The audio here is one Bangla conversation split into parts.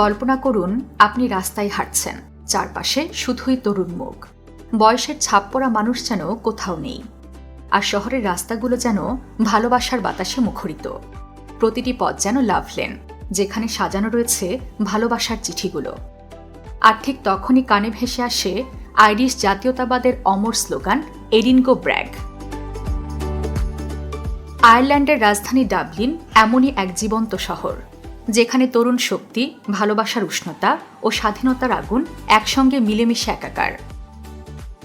কল্পনা করুন, আপনি রাস্তায় হাঁটছেন। চারপাশে শুধুই তরুণ মুখ। বয়সের ছাপ পড়া মানুষ যেন কোথাও নেই। আর শহরের রাস্তাগুলো যেন ভালোবাসার বাতাসে মুখরিত। প্রতিটি পথ যেন লাভলেন যেখানে সাজানো রয়েছে ভালোবাসার চিঠিগুলো। আর ঠিক তখনই কানে ভেসে আসে আইরিশ জাতীয়তাবাদের অমর স্লোগান এরিনগো ব্র্যাগ। আয়ারল্যান্ডের রাজধানী ডাবলিন এমনই এক জীবন্ত শহর। যেখানে তরুণ শক্তি, ভালোবাসার উষ্ণতা ও স্বাধীনতার আগুন একসঙ্গে মিলেমিশে একাকার।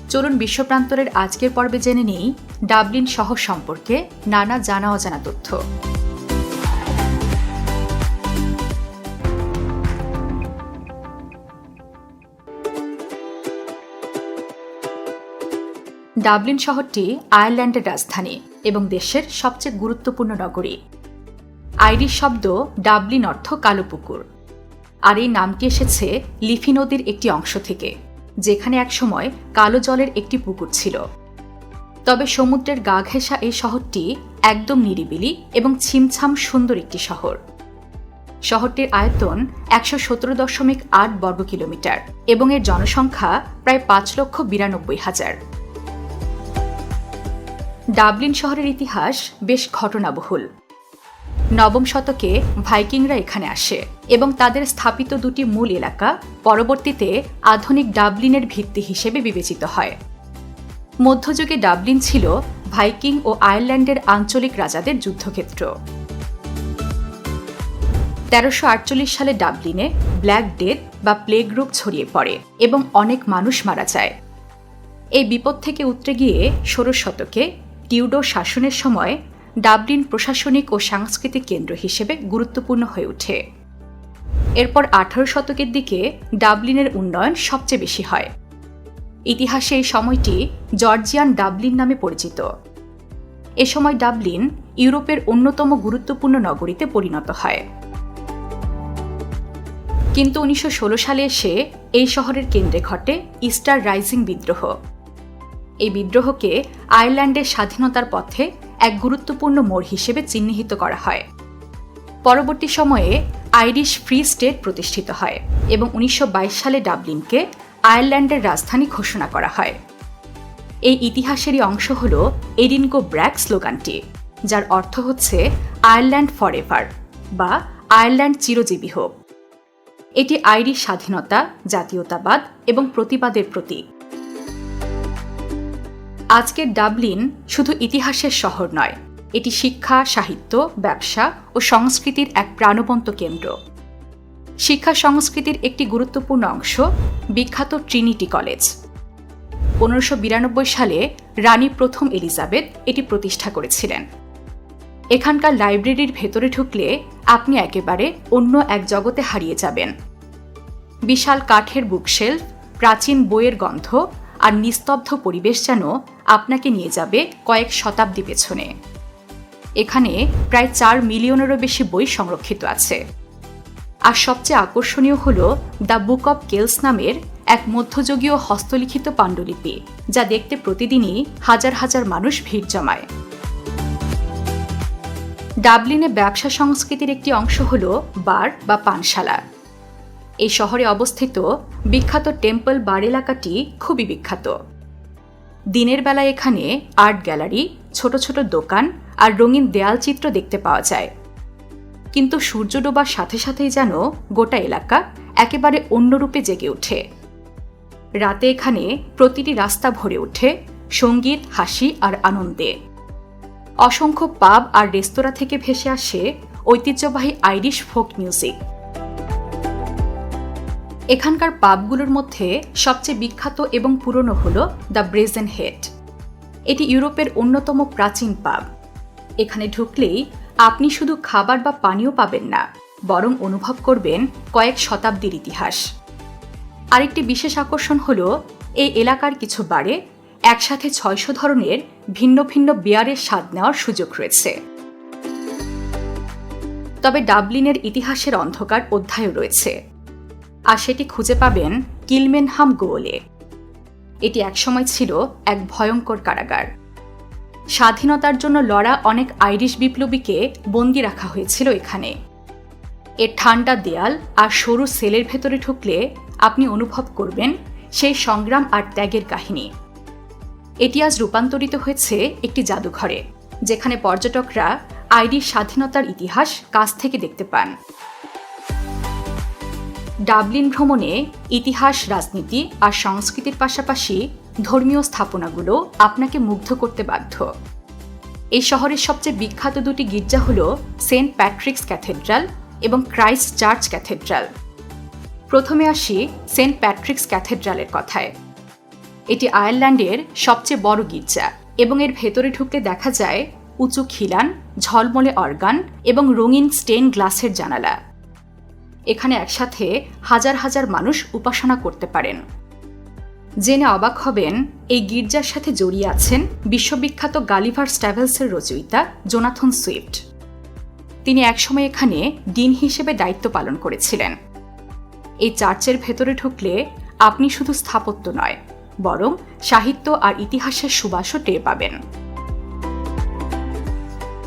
চলুন বিশ্বপ্রান্তরের আজকের পর্বে জেনে নেই ডাবলিন শহর সম্পর্কে নানা জানা অজানা তথ্য। ডাবলিন শহরটি আয়ারল্যান্ডের রাজধানী এবং দেশের সবচেয়ে গুরুত্বপূর্ণ নগরী। আইরিশ শব্দ ডাবলিন অর্থ কালো পুকুর। আর এই নামটি এসেছে লিফি নদীর একটি অংশ থেকে, যেখানে একসময় কালো জলের একটি পুকুর ছিল। তবে সমুদ্রের গা ঘেঁষা এই শহরটি একদম নিরিবিলি এবং ছিমছাম সুন্দর একটি শহর। শহরটির আয়তন একশো সতেরো দশমিক আট বর্গ কিলোমিটার এবং এর জনসংখ্যা প্রায় পাঁচ লক্ষ বিরানব্বই হাজার। ডাবলিন শহরের ইতিহাস বেশ ঘটনাবহুল। নবম শতকে ভাইকিংরা এখানে আসে এবং তাদের স্থাপিত দুটি মূল এলাকা পরবর্তীতে আধুনিক ডাবলিনের ভিত্তি হিসেবে বিবেচিত হয়। মধ্যযুগে ডাবলিন ছিল ভাইকিং ও আয়ারল্যান্ডের আঞ্চলিক রাজাদের যুদ্ধক্ষেত্র। তেরোশো সালে ডাবলিনে ব্ল্যাক ডেথ বা প্লেগ রোগ ছড়িয়ে পড়ে এবং অনেক মানুষ মারা যায়। এই বিপদ থেকে উতরে গিয়ে ষোড়শ শতকে টিউডো শাসনের সময় ডাবলিন প্রশাসনিক ও সাংস্কৃতিক কেন্দ্র হিসেবে গুরুত্বপূর্ণ হয়ে ওঠে। এরপর আঠারো শতকের দিকে ডাবলিনের উন্নয়ন সবচেয়ে বেশি হয়। ইতিহাসে এই সময়টি জর্জিয়ান ডাবলিন নামে পরিচিত। এ সময় ডাবলিন ইউরোপের অন্যতম গুরুত্বপূর্ণ নগরীতে পরিণত হয়। কিন্তু উনিশশো ষোলো সালে এসে এই শহরের কেন্দ্রে ঘটে ইস্টার রাইজিং বিদ্রোহ। এই বিদ্রোহকে আয়ারল্যান্ডের স্বাধীনতার পথে এক গুরুত্বপূর্ণ মোড় হিসেবে চিহ্নিত করা হয়। পরবর্তী সময়ে আইরিশ ফ্রি স্টেট প্রতিষ্ঠিত হয় এবং উনিশশো বাইশ সালে ডাবলিনকে আয়ারল্যান্ডের রাজধানী ঘোষণা করা হয়। এই ইতিহাসেরই অংশ হল এডিনকো ব্র্যাক স্লোগানটি, যার অর্থ হচ্ছে আয়ারল্যান্ড ফরএভার বা আয়ারল্যান্ড চিরজীবী হোক। এটি আইরিশ স্বাধীনতা, জাতীয়তাবাদ এবং প্রতিবাদের প্রতীক। আজকের ডাবলিন শুধু ইতিহাসের শহর নয়, এটি শিক্ষা, সাহিত্য, ব্যবসা ও সংস্কৃতির এক প্রাণবন্ত কেন্দ্র। শিক্ষা সংস্কৃতির একটি গুরুত্বপূর্ণ অংশ বিখ্যাত ট্রিনিটি কলেজ। পনেরোশো বিরানব্বই সালে রানী প্রথম এলিজাবেথ এটি প্রতিষ্ঠা করেছিলেন। এখানকার লাইব্রেরির ভেতরে ঢুকলে আপনি একেবারে অন্য এক জগতে হারিয়ে যাবেন। বিশাল কাঠের বুকশেলফ, প্রাচীন বইয়ের গন্ধ আর নিস্তব্ধ পরিবেশ যেন আপনাকে নিয়ে যাবে কয়েক শতাব্দী পেছনে। এখানে প্রায় চার মিলিয়নেরও বেশি বই সংরক্ষিত আছে। আর সবচেয়ে আকর্ষণীয় হল দ্য বুক অব কেলস নামের এক মধ্যযুগীয় হস্তলিখিত পাণ্ডুলিপি, যা দেখতে প্রতিদিনই হাজার হাজার মানুষ ভিড় জমায়। ডাবলিনে ব্যবসা সংস্কৃতির একটি অংশ হল বার বা পানশালা। এই শহরে অবস্থিত বিখ্যাত টেম্পল বার এলাকাটি খুবই বিখ্যাত। দিনের বেলা এখানে আর্ট গ্যালারি, ছোট ছোট দোকান আর রঙিন দেয়াল চিত্র দেখতে পাওয়া যায়। কিন্তু সূর্য ডোবার সাথে সাথেই যেন গোটা এলাকা একেবারে অন্যরূপে জেগে ওঠে। রাতে এখানে প্রতিটি রাস্তা ভরে ওঠে সংগীত, হাসি আর আনন্দে। অসংখ্য পাব আর রেস্তোরাঁ থেকে ভেসে আসে ঐতিহ্যবাহী আইরিশ ফোক মিউজিক। এখানকার পাবগুলোর মধ্যে সবচেয়ে বিখ্যাত এবং পুরনো হল দ্য ব্রেজেন হেড। এটি ইউরোপের অন্যতম প্রাচীন পাব। এখানে ঢুকলেই আপনি শুধু খাবার বা পানীয় পাবেন না, বরং অনুভব করবেন কয়েক শতাব্দীর ইতিহাস। আরেকটি বিশেষ আকর্ষণ হল, এই এলাকার কিছু বারে একসাথে ছয়শো ধরনের ভিন্ন ভিন্ন বিয়ারের স্বাদ নেওয়ার সুযোগ রয়েছে। তবে ডাবলিনের ইতিহাসের অন্ধকার অধ্যায়ও রয়েছে। আর সেটি খুঁজে পাবেন কিলমেনহাম গোলে। এটি একসময় ছিল এক ভয়ঙ্কর কারাগার। স্বাধীনতার জন্য লড়া অনেক আইরিশ বিপ্লবীকে বন্দি রাখা হয়েছিল এখানে। এর ঠান্ডা দেয়াল আর সরু সেলের ভেতরে ঢুকলে আপনি অনুভব করবেন সেই সংগ্রাম আর ত্যাগের কাহিনী। এটি আজ রূপান্তরিত হয়েছে একটি জাদুঘরে, যেখানে পর্যটকরা আইরিশ স্বাধীনতার ইতিহাস কাছ থেকে দেখতে পান। ডাবলিন ভ্রমণে ইতিহাস, রাজনীতি আর সংস্কৃতির পাশাপাশি ধর্মীয় স্থাপনাগুলো আপনাকে মুগ্ধ করতে বাধ্য। এই শহরের সবচেয়ে বিখ্যাত দুটি গির্জা হল সেন্ট প্যাট্রিক্স ক্যাথেড্রাল এবং ক্রাইস্ট চার্চ ক্যাথেড্রাল। প্রথমে আসি সেন্ট প্যাট্রিক্স ক্যাথেড্রালের কথায়। এটি আয়ারল্যান্ডের সবচেয়ে বড় গির্জা এবং এর ভেতরে ঢুকতে দেখা যায় উঁচু খিলান, ঝলমলে অর্গান এবং রঙিন স্টেন গ্লাসের জানালা। এখানে একসাথে হাজার হাজার মানুষ উপাসনা করতে পারেন। জেনে অবাক হবেন, এই গির্জার সাথে জড়িয়ে আছেন বিশ্ববিখ্যাত গালিভার স্ট্যাভেলসের রচয়িতা জোনাথন সুইফট। তিনি একসময় এখানে ডিন হিসেবে দায়িত্ব পালন করেছিলেন। এই চার্চের ভেতরে ঢুকলে আপনি শুধু স্থাপত্য নয়, বরং সাহিত্য আর ইতিহাসের সুবাসও টের পাবেন।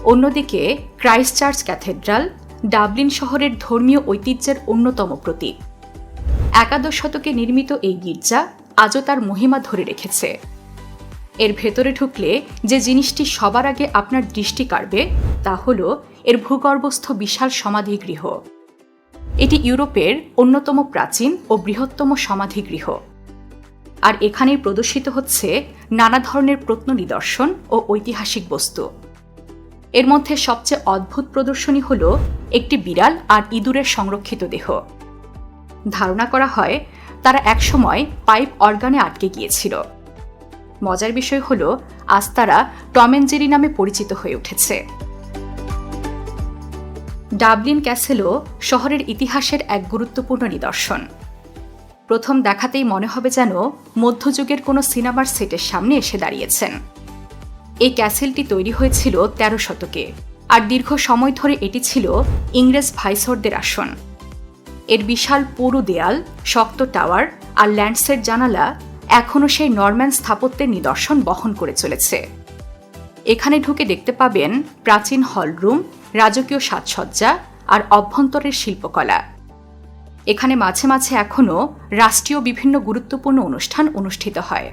অন্যদিকে ক্রাইস্ট চার্চ ক্যাথেড্রাল ডাবলিন শহরের ধর্মীয় ঐতিহ্যের অন্যতম প্রতীক। একাদশ শতকে নির্মিত এই গির্জা আজও তার মহিমা ধরে রেখেছে। এর ভেতরে ঢুকলে যে জিনিসটি সবার আগে আপনার দৃষ্টি কাড়বে, তা হল এর ভূগর্ভস্থ বিশাল সমাধিগৃহ। এটি ইউরোপের অন্যতম প্রাচীন ও বৃহত্তম সমাধিগৃহ। আর এখানেই প্রদর্শিত হচ্ছে নানা ধরনের প্রত্ন নিদর্শন ও ঐতিহাসিক বস্তু। এর মধ্যে সবচেয়ে অদ্ভুত প্রদর্শনী হল একটি বিড়াল আর ইঁদুরের সংরক্ষিত দেহ। ধারণা করা হয়, তারা একসময় পাইপ অর্গানে আটকে গিয়েছিল। মজার বিষয় হল, আজ তারা টমেনজেরি নামে পরিচিত হয়ে উঠেছে। ডাবলিন ক্যাসেলও শহরের ইতিহাসের এক গুরুত্বপূর্ণ নিদর্শন। প্রথম দেখাতেই মনে হবে যেন মধ্যযুগের কোনো সিনেমার সেটের সামনে এসে দাঁড়িয়েছেন। এই ক্যাসেলটি তৈরি হয়েছিল তেরো শতকে, আর দীর্ঘ সময় ধরে এটি ছিল ইংরেজ ভাইসরদের আসন। এর বিশাল পুরু দেয়াল, শক্ত টাওয়ার আর ল্যান্ডসের জানালা এখনও সেই নরম্যান স্থাপত্যের নিদর্শন বহন করে চলেছে। এখানে ঢুকে দেখতে পাবেন প্রাচীন হলরুম, রাজকীয় সাজসজ্জা আর অভ্যন্তরের শিল্পকলা। এখানে মাঝে মাঝে এখনও রাষ্ট্রীয় বিভিন্ন গুরুত্বপূর্ণ অনুষ্ঠান অনুষ্ঠিত হয়।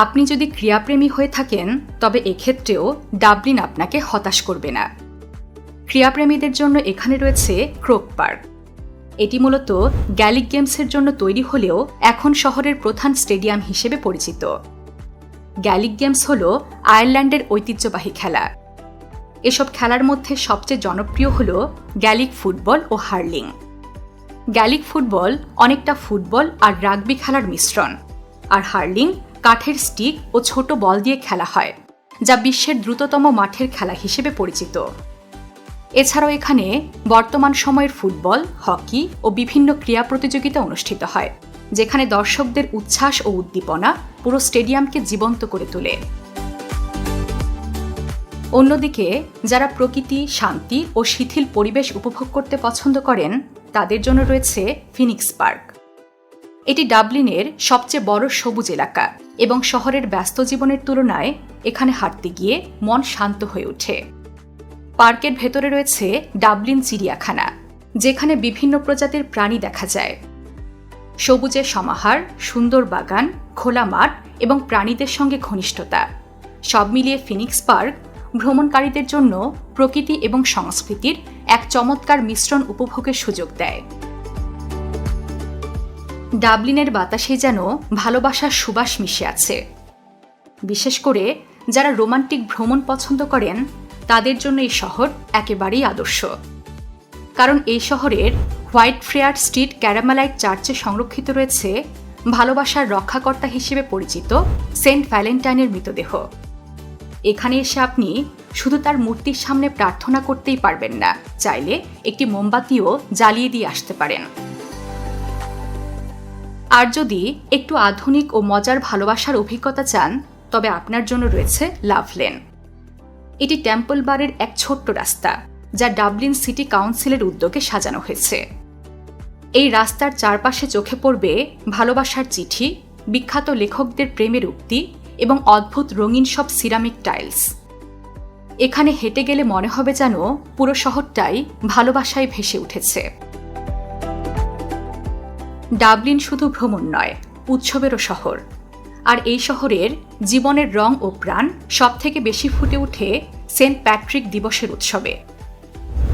আপনি যদি ক্রিয়াপ্রেমী হয়ে থাকেন, তবে এক্ষেত্রেও ডাবলিন আপনাকে হতাশ করবে না। ক্রিয়াপ্রেমীদের জন্য এখানে রয়েছে ক্রোক পার্ক। এটি মূলত গ্যালিক গেমসের জন্য তৈরি হলেও এখন শহরের প্রধান স্টেডিয়াম হিসেবে পরিচিত। গ্যালিক গেমস হল আয়ারল্যান্ডের ঐতিহ্যবাহী খেলা। এসব খেলার মধ্যে সবচেয়ে জনপ্রিয় হল গ্যালিক ফুটবল ও হার্লিং। গ্যালিক ফুটবল অনেকটা ফুটবল আর রাগবি খেলার মিশ্রণ, আর হার্লিং কাঠের স্টিক ও ছোট বল দিয়ে খেলা হয়, যা বিশ্বের দ্রুততম মাঠের খেলা হিসেবে পরিচিত। এছাড়াও এখানে বর্তমান সময়ের ফুটবল, হকি ও বিভিন্ন ক্রীড়া প্রতিযোগিতা অনুষ্ঠিত হয়, যেখানে দর্শকদের উচ্ছ্বাস ও উদ্দীপনা পুরো স্টেডিয়ামকে জীবন্ত করে তোলে। অন্যদিকে, যারা প্রকৃতি, শান্তি ও শিথিল পরিবেশ উপভোগ করতে পছন্দ করেন, তাদের জন্য রয়েছে ফিনিক্স পার্ক। এটি ডাবলিনের সবচেয়ে বড় সবুজ এলাকা। এবং শহরের ব্যস্ত জীবনের তুলনায় এখানে হাঁটতে গিয়ে মন শান্ত হয়ে ওঠে। পার্কের ভেতরে রয়েছে ডাবলিন চিড়িয়াখানা, যেখানে বিভিন্ন প্রজাতির প্রাণী দেখা যায়। সবুজের সমাহার, সুন্দর বাগান, খোলা মাঠ এবং প্রাণীদের সঙ্গে ঘনিষ্ঠতা। সব মিলিয়ে ফিনিক্স পার্ক ভ্রমণকারীদের জন্য প্রকৃতি এবং সংস্কৃতির এক চমৎকার মিশ্রণ উপভোগের সুযোগ দেয়। ডাবলিনের বাতাসে যেন ভালোবাসার সুবাস মিশে আছে। বিশেষ করে যারা রোমান্টিক ভ্রমণ পছন্দ করেন, তাদের জন্য এই শহর একেবারেই আদর্শ। কারণ এই শহরের হোয়াইট ফ্রেয়ার স্ট্রিট ক্যারামালাইট চার্চে সংরক্ষিত রয়েছে ভালোবাসার রক্ষাকর্তা হিসেবে পরিচিত সেন্ট ভ্যালেন্টাইনের মৃতদেহ। এখানে এসে আপনি শুধু তার মূর্তির সামনে প্রার্থনা করতেই পারবেন না, চাইলে একটি মোমবাতিও জ্বালিয়ে দিয়ে আসতে পারেন। আর যদি একটু আধুনিক ও মজার ভালোবাসার অভিজ্ঞতা চান, তবে আপনার জন্য রয়েছে লাভলেন এটি টেম্পল বারের এক ছোট্ট রাস্তা, যা ডাবলিন সিটি কাউন্সিলের উদ্যোগে সাজানো হয়েছে। এই রাস্তার চারপাশে চোখে পড়বে ভালোবাসার চিঠি, বিখ্যাত লেখকদের প্রেমের উক্তি এবং অদ্ভুত রঙিন সব সিরামিক টাইলস। এখানে হেঁটে গেলে মনে হবে যেন পুরো শহরটাই ভালোবাসায় ভেসে উঠেছে। ডাবলিন শুধু ভ্রমণ নয়, উৎসবেরও শহর। আর এই শহরের জীবনের রং ও প্রাণ সবথেকে বেশি ফুটে ওঠে সেন্ট প্যাট্রিক দিবসের উৎসবে।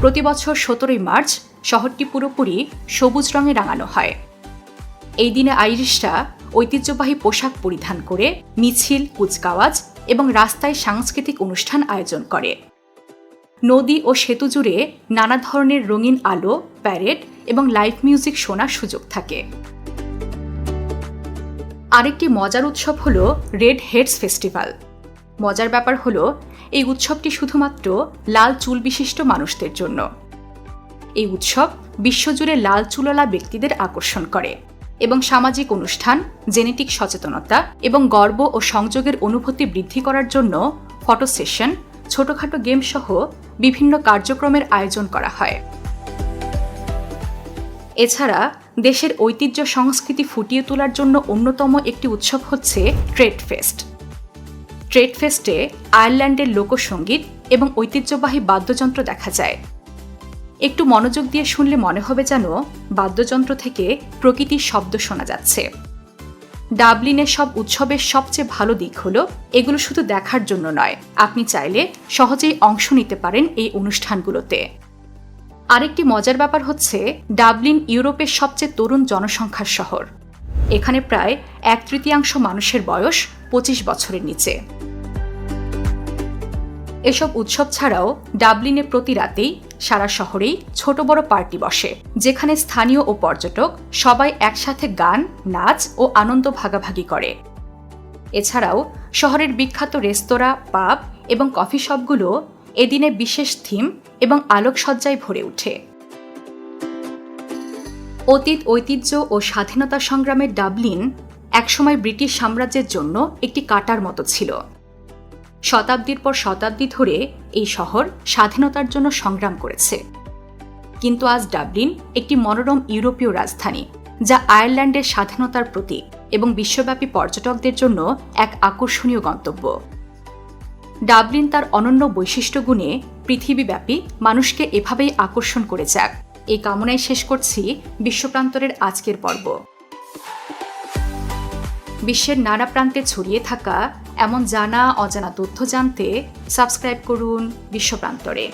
প্রতি বছর সতেরোই মার্চ শহরটি পুরোপুরি সবুজ রঙে রাঙানো হয়। এই দিনে আইরিশরা ঐতিহ্যবাহী পোশাক পরিধান করে মিছিল, কুচকাওয়াজ এবং রাস্তায় সাংস্কৃতিক অনুষ্ঠান আয়োজন করে। নদী ও সেতু জুড়ে নানা ধরনের রঙিন আলো, প্যারেড এবং লাইভ মিউজিক শোনার সুযোগ থাকে। আরেকটি মজার উৎসব হল রেড হেডস ফেস্টিভ্যাল মজার ব্যাপার হল, এই উৎসবটি শুধুমাত্র লাল চুল বিশিষ্ট মানুষদের জন্য। এই উৎসব বিশ্বজুড়ে লাল চুললা ব্যক্তিদের আকর্ষণ করে এবং সামাজিক অনুষ্ঠান, জেনেটিক সচেতনতা এবং গর্ব ও সংযোগের অনুভূতি বৃদ্ধি করার জন্য ফটো সেশন, ছোটখাটো গেম সহ বিভিন্ন কার্যক্রমের আয়োজন করা হয়। এছাড়া দেশের ঐতিহ্য সংস্কৃতি ফুটিয়ে তোলার জন্য অন্যতম একটি উৎসব হচ্ছে ট্রেড ফেস্ট। ট্রেড ফেস্টে আয়ারল্যান্ডের লোকসঙ্গীত এবং ঐতিহ্যবাহী বাদ্যযন্ত্র দেখা যায়। একটু মনোযোগ দিয়ে শুনলে মনে হবে যেন বাদ্যযন্ত্র থেকে প্রকৃতির শব্দ শোনা যাচ্ছে। ডাবলিনের সব উৎসবের সবচেয়ে ভালো দিক হল, এগুলো শুধু দেখার জন্য নয়, আপনি চাইলে সহজেই অংশ নিতে পারেন এই অনুষ্ঠানগুলোতে। আরেকটি মজার ব্যাপার হচ্ছে, ডাবলিন ইউরোপের সবচেয়ে তরুণ জনসংখ্যার শহর। এখানে প্রায় এক তৃতীয়াংশ মানুষের বয়স পঁচিশ বছরের নিচে। এসব উৎসব ছাড়াও ডাবলিনে প্রতি রাতেই সারা শহরেই ছোট বড় পার্টি বসে, যেখানে স্থানীয় ও পর্যটক সবাই একসাথে গান, নাচ ও আনন্দ ভাগাভাগি করে। এছাড়াও শহরের বিখ্যাত রেস্তোরাঁ, পাব এবং কফি শপগুলো এদিনে বিশেষ থিম এবং আলোকসজ্জায় ভরে ওঠে। অতীত ঐতিহ্য ও স্বাধীনতা সংগ্রামের ডাবলিন একসময় ব্রিটিশ সাম্রাজ্যের জন্য একটি কাটার মতো ছিল। শতাব্দীর পর শতাব্দী ধরে এই শহর স্বাধীনতার জন্য সংগ্রাম করেছে। কিন্তু আজ ডাবলিন একটি মনোরম ইউরোপীয় রাজধানী, যা আয়ারল্যান্ডের স্বাধীনতার প্রতীক এবং বিশ্বব্যাপী পর্যটকদের জন্য এক আকর্ষণীয় গন্তব্য। ডাবলিন তার অনন্য বৈশিষ্ট্য গুণে পৃথিবীব্যাপী মানুষকে এভাবেই আকর্ষণ করে যাক। এই কামনায় শেষ করছি বিশ্বপ্রান্তরের আজকের পর্ব। বিশ্বের নানা প্রান্তে ছড়িয়ে থাকা এমন জানা অজানা তথ্য জানতে সাবস্ক্রাইব করুন বিশ্বপ্রান্তরে।